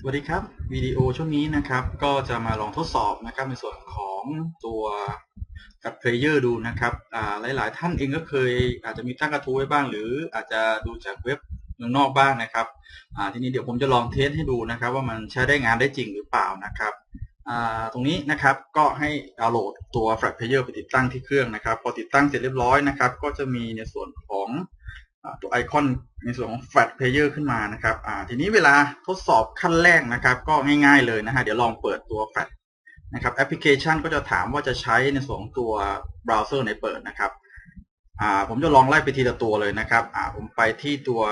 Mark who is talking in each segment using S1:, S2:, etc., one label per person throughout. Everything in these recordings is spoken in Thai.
S1: สวัสดีครับวิดีโอช่วงนี้นะครับ ก็จะมาลองทดสอบนะครับในส่วนของตัวกับเพลเยอร์ดูนะครับหลาย ๆ ท่านเองก็เคยอาจจะมีตั้งกระทู้ไว้บ้าง หรืออาจจะดูจากเว็บเมืองนอกบ้างนะครับทีนี้เดี๋ยวผมจะลองเทสให้ดูนะครับ ว่ามันใช้ได้งานได้จริงหรือเปล่านะครับตรงนี้นะครับก็ให้ดาวน์โหลดตัว Flash Player ไปติดตั้งที่เครื่องนะครับ พอติดตั้งเสร็จเรียบร้อยนะครับ ก็จะมีในส่วนของ ตัวไอคอนในส่วนของ Flash Player ขึ้นมานะครับทีนี้เวลาทดสอบขั้นแรกนะครับ ก็ง่ายๆเลยนะฮะเดี๋ยวลองเปิดตัว Flash นะครับแอปพลิเคชันก็จะถามว่าจะใช้ในส่วนของตัวเบราว์เซอร์ไหนเปิดนะครับผมจะลองไล่ไปทีละตัวเลยนะครับผมไปที่ตัว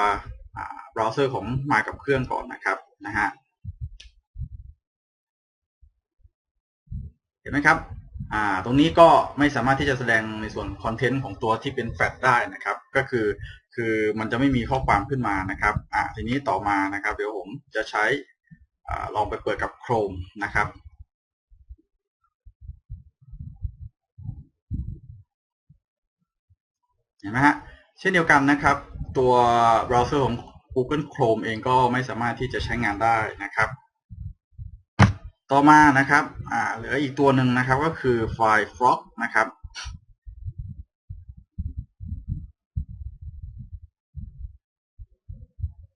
S1: เบราว์เซอร์ของมากับเครื่องก่อนนะครับนะฮะเห็นไหมครับตรงนี้ก็ไม่สามารถที่จะแสดงในส่วนคอนเทนต์ของตัวที่เป็นแฟลชได้นะครับ ก็คือ คือมันจะไม่มีข้อความขึ้นมานะครับอ่าทีนี้ต่อมานะครับ เดี๋ยวผมจะใช้อลองไปเปิดกับ Chrome นะครับเห็นไหมฮะเช่นเดียวกันนะครับ ตัวเบราว์เซอร์ของ Google Chrome เองก็ไม่สามารถที่จะใช้งานได้นะครับ ต่อมานะครับอ่าเหลืออีกตัวหนึ่งนะครับก็คือไฟล์ frog นะครับ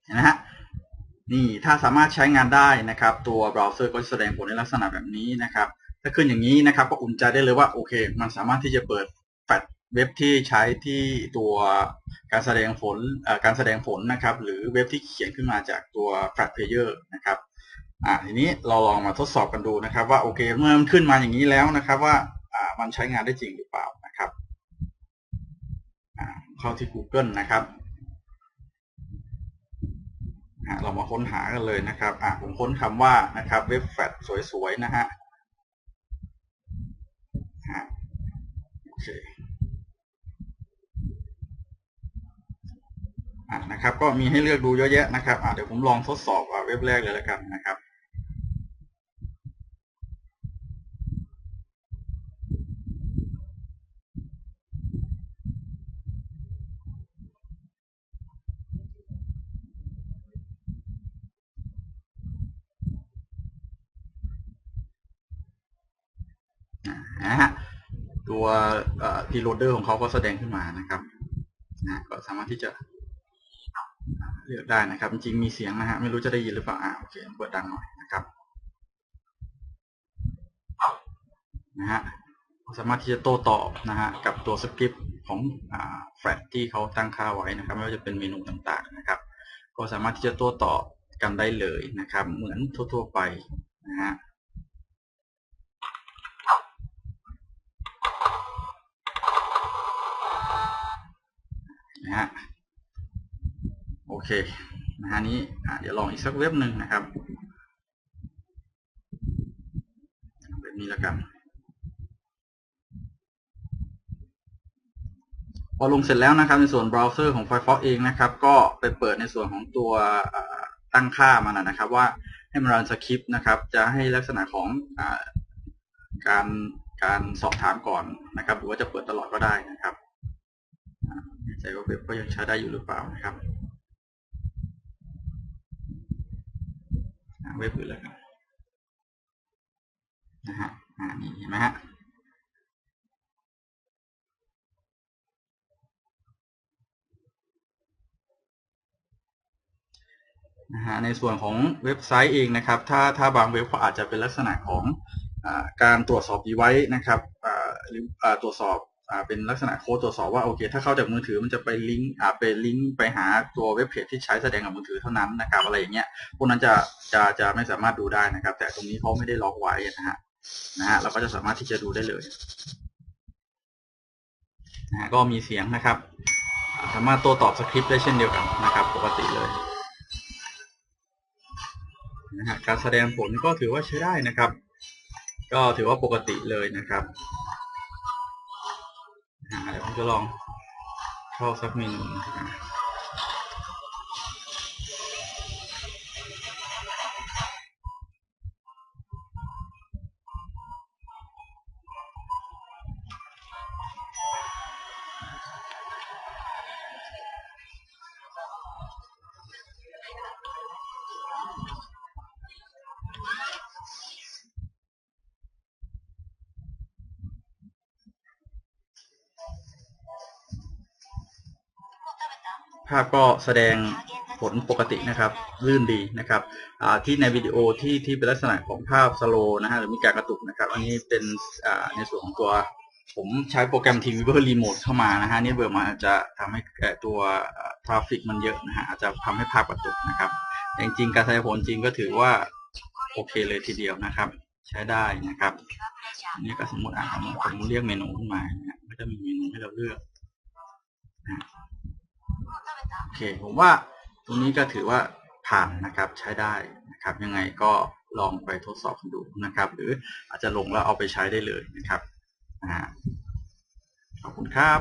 S1: เห็ นไหมฮะนี่ถ้าสามารถใช้งานได้นะครับ ตัวเบราว์เซอร์ก็จะแสดงผลในลักษณะแบบนี้นะครับ ถ้าขึ้นอย่างนี้นะครับ ก็อุ่นใจได้เลยว่าโอเค มันสามารถที่จะเปิดแฟลชเว็บที่ใช้ที่ตัวการแสดงผลการแสดงผลนะครับ หรือเว็บที่เขียนขึ้นมาจากตัว Flash Player นะครับอ่าทีนี้เราลองมาทดสอบกันดูนะครับ ว่าโอเคเมื่อมันขึ้นมาอย่างนี้แล้วนะครับ ว่าอ่ามันใช้งานได้จริงหรือเปล่านะครับอ่าเข้าที่ Google นะครับ เรามาค้นหากันเลยนะครับอ่าผมค้นคำว่านะครับเว็บแฟดสวยๆนะฮะโอเคอ่านะครับ ก็มีให้เลือกดูเยอะแยะนะครับอ่าเดี๋ยวผมลองทดสอบเว็บแรกเลยแล้วกันนะครับ นะฮะตัวพีโหลดเดอร์ของเขาก็แสดงขึ้นมานะครับนะก็สามารถที่จะเลือกได้นะครับ จริงมีเสียงนะฮะไม่รู้จะได้ยินหรือเปล่าอ่าโอเคเปิดดังหน่อยนะครับนะฮะสามารถที่จะโต้ตอบนะฮะกับตัวสคริปต์ของแฟลชที่เขาตั้งค่าไว้นะครับ ไม่ว่าจะเป็นเมนูต่างๆนะครับ ก็สามารถที่จะโต้ตอบกันได้เลยนะครับ เหมือนทั่วๆไปนะฮะ นะฮะโอเคนะฮะนี้เดี๋ยวลองอีกสักเว็บหนึ่งนะครับแบบนี้แล้วกันพอลงเสร็จแล้วนะครับในส่วนเบราว์เซอร์ของ Firefox เองนะครับ ก็ไปเปิดในส่วนของตัวตั้งค่ามันนะครับ ว่าให้มันรันสคริปต์นะครับ จะให้ลักษณะของอการการสอบถามก่อนนะครับ หรือว่าจะเปิดตลอดก็ได้นะครับ ใจว่าเว็บก็ยังใช้ได้อยู่หรือเปล่านะครับเว็บอื่นเลยครับนะฮะอ่านี่เห็นไหมฮะนะฮะในส่วนของเว็บไซต์เองนะครับ ถ้าถ้าบางเว็บก็อาจจะเป็นลักษณะของอการตรวจสอบดีไว้นะครับหรือตรวจสอบ เป็นลักษณะโค้ดตรวจสอบว่าโอเค ถ้าเข้าจากมือถือมันจะไปลิงก์อ่าไปลิงก์ไปหาตัวเว็บเพจที่ใช้แสดงกับมือถือเท่านั้นนะครับอะไรอย่างเงี้ยพวกนั้นจะจะจะไม่สามารถดูได้นะครับ แต่ตรงนี้เขาไม่ได้ล็อกไว้นะฮะนะฮะเราก็จะสามารถที่จะดูได้เลยนะฮะก็มีเสียงนะครับ สามารถโต้ตอบสคริปต์ได้เช่นเดียวกันนะครับ ปกติเลยนะฮะการแสดงผลก็ถือว่าใช้ได้นะครับ ก็ถือว่าปกติเลยนะครับ จะลองเข้าสักเมนู ภาพก็แสดงผลปกตินะครับลื่นดีนะครับที่ในวิดีโอที่ที่เป็นลักษณะของภาพสโลนะฮะหรือมีการกระตุกนะครับ อันนี้เป็นในส่วนของตัวผมใช้โปรแกรม TVer Remote เข้ามานะฮะนี่เบอร์มาอาจจะทำให้ตัวทราฟิกมันเยอะนะฮะอาจจะทำให้ภาพกระตุกนะครับแต่จริงๆการแสดงผลจริงก็ถือว่าโอเคเลยทีเดียวนะครับ ใช้ได้นะครับนี่ก็สมมติอะผมผมเรียกเมนูขึ้นมานะฮะก็จะมีเมนูให้เราเลือกนะ โอเคผมว่าตรงนี้ก็ถือว่าผ่านนะครับใช้ได้นะครับ ยังไงก็ลองไปทดสอบดูนะครับ หรืออาจจะลงแล้วเอาไปใช้ได้เลยนะครับอขอบคุณครับ